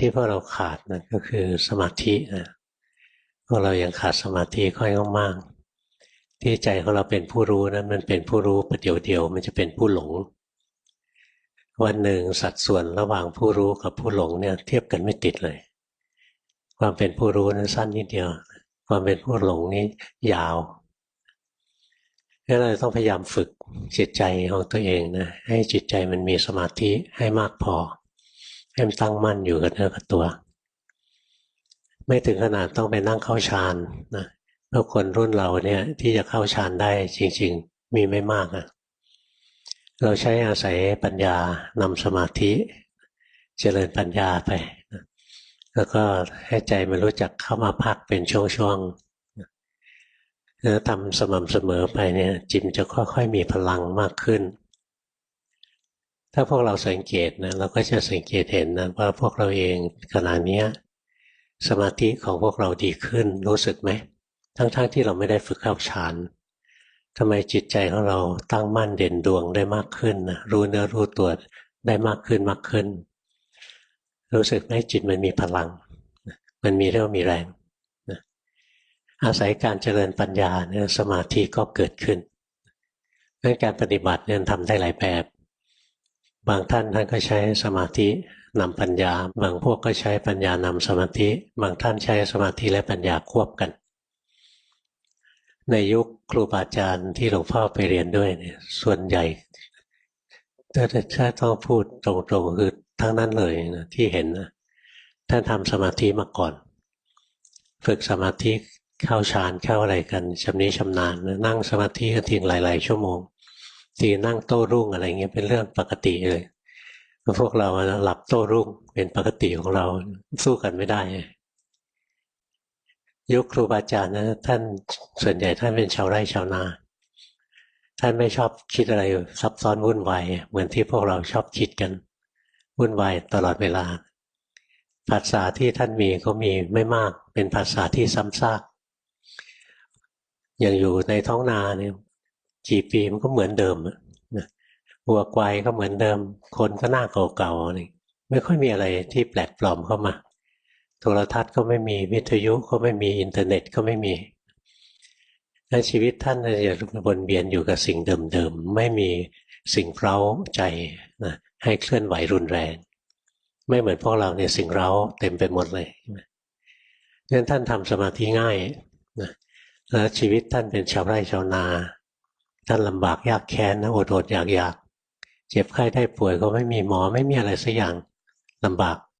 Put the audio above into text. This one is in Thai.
ที่พวกเราขาดนะก็คือสมาธินะพวกเรายังขาดสมาธิค่อยมากๆที่ใจของเราเป็นผู้รู้นะมันเป็นผู้รู้ประเดี๋ยวเดียว มันจะเป็นผู้หลง วันหนึ่งสัดส่วนระหว่างผู้รู้กับผู้หลงเนี่ยเทียบกันไม่ติดเลย ความเป็นผู้รู้นั้นสั้นนิดเดียว ความเป็นผู้หลงนี้ยาวงั้นเราต้องพยายามฝึกจิตใจของตัวเองนะให้จิตใจมันมีสมาธิให้มากพอ ให้มันตั้งมั่นอยู่กับเนื้อกับตัว ไม่ถึงขนาดต้องไปนั่งเข้าฌานนะเพราะคนรุ่นเราเนี่ยที่จะเข้าฌานได้จริง ๆ มีไม่มากนะเราใช้อาศัยปัญญานำสมาธิ เจริญปัญญาไปนะแล้วก็ให้ใจมันรู้จักเข้ามาพักเป็นช่วงๆแล้วทำสม่ำเสมอไปเนี่ยจิตจะค่อยๆมีพลังมากขึ้น ถ้าพวกเราสังเกตนะเราก็จะสังเกตเห็นนะว่าพวกเราเองขณะนี้สมาธิของพวกเราดีขึ้นรู้สึกไหม ทั้งๆทที่เราไม่ได้ฝึกเข้าฌานทำไมจิตใจของเราตั้งมั่นเด่นดวงได้มากขึ้นนะรู้เนื้อรู้ตัวได้มากขึ้นมากขึ้น รู้สึกไหมจิตมันมีพลัง มันมีเรี่ยวมีแรงอาศัยการเจริญปัญญาเนี่ยสมาธิก็เกิดขึ้นเรื่องการปฏิบัติเนี่ยทำได้หลายแบบ บางท่านท่านก็ใช้สมาธินำปัญญา บางพวกก็ใช้ปัญญานำสมาธิ บางท่านใช้สมาธิและปัญญาควบกัน ในยุคครูบาอาจารย์ที่หลวงพ่อไปเรียนด้วยเนี่ยส่วนใหญ่ถ้าถ้าต้องพูดตรงๆคือทั้งนั้นเลยนะที่เห็นนะท่านทำสมาธิมาก่อน ฝึกสมาธิเข้าฌานเข้าอะไรกันชำนิชำนาญนั่งสมาธิกันทีหลาย ๆ ชั่วโมง ทีนั่งโต้รุ่งอะไรเงี้ยเป็นเรื่องปกติเลยพวกเราหลับโต้รุ่งเป็นปกติของเราสู้กันไม่ได้ ยุคครูบาอาจารย์นะท่านส่วนใหญ่ท่านเป็นชาวไร่ชาวนา ท่านไม่ชอบคิดอะไรซับซ้อนวุ่นวายเหมือนที่พวกเราชอบคิดกันวุ่นวายตลอดเวลา ภาษาที่ท่านมีก็มีไม่มาก เป็นภาษาที่ซ้ำซากอย่างอยู่ในท้องนาเนี่ย กี่ปีมันก็เหมือนเดิมนะวัวควายก็เหมือนเดิม คนก็หน้าเก่าๆนี่ไม่ค่อยมีอะไรที่แปลกปลอมเข้ามาโทรทัศน์ก็ไม่มีวิทยุก็ไม่มีอินเทอร์เน็ตก็ไม่มีและชีวิตท่านจะวนเวียนอยู่กับสิ่งเดิมๆไม่มีสิ่งเร้าใจนะให้เคลื่อนไหวรุนแรง ไม่เหมือนพวกเราเนี่ยสิ่งเร้าเต็มไปหมดเลยงั้นท่านทำสมาธิง่ายนะแล้วชีวิตท่านเป็นชาวไร่ชาวนา ท่านลำบากยากแค้นนะอดอดอยากอยากเจ็บไข้ได้ป่วยก็ไม่มีหมอไม่มีอะไรสักอย่างลำบาก